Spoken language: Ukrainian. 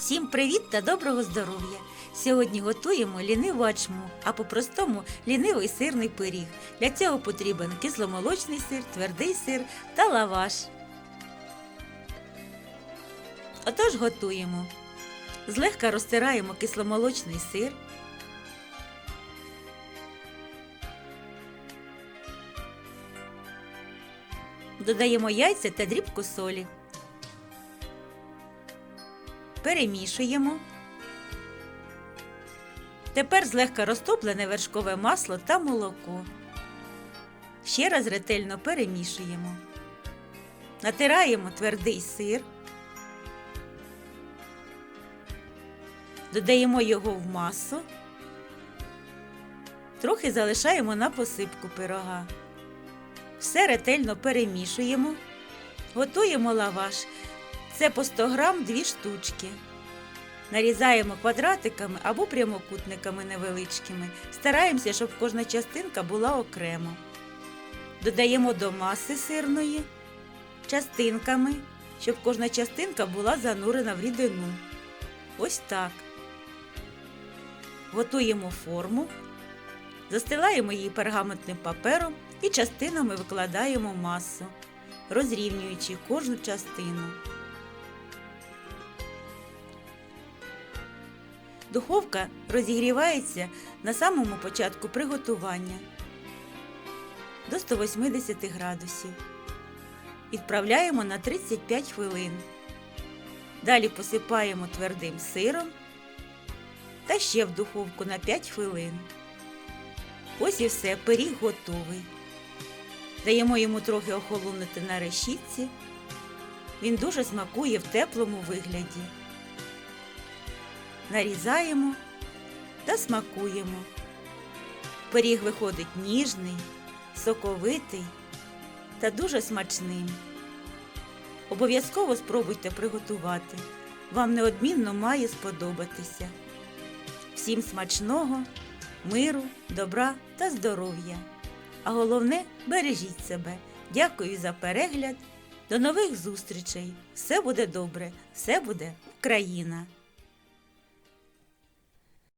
Всім привіт та доброго здоров'я! Сьогодні готуємо ліниву ачму, а по-простому лінивий сирний пиріг. Для цього потрібен кисломолочний сир, твердий сир та лаваш. Отож готуємо. Злегка розтираємо кисломолочний сир. Додаємо яйця та дрібку солі. Перемішуємо. Тепер злегка розтоплене вершкове масло та молоко. Ще раз ретельно перемішуємо. Натираємо твердий сир. Додаємо його в масу. Трохи залишаємо на посипку пирога. Все ретельно перемішуємо. Готуємо лаваш. Це по 100 грам 2 штучки. Нарізаємо квадратиками або прямокутниками невеличкими. Стараємося, щоб кожна частинка була окремо. Додаємо до маси сирної частинками, щоб кожна частинка була занурена в рідину. Ось так. Готуємо форму, застилаємо її пергаментним папером і частинами викладаємо масу, розрівнюючи кожну частину. Духовка розігрівається на самому початку приготування до 180 градусів. Відправляємо на 35 хвилин. Далі посипаємо твердим сиром та ще в духовку на 5 хвилин. Ось і все, пиріг готовий. Даємо йому трохи охолонути на решітці. Він дуже смакує в теплому вигляді нарізаємо та смакуємо. Пиріг виходить ніжний, соковитий та дуже смачним. Обов'язково спробуйте приготувати. Вам неодмінно має сподобатися. Всім смачного, миру, добра та здоров'я. А головне бережіть себе. Дякую за перегляд. До нових зустрічей! Все буде добре, все буде Україна!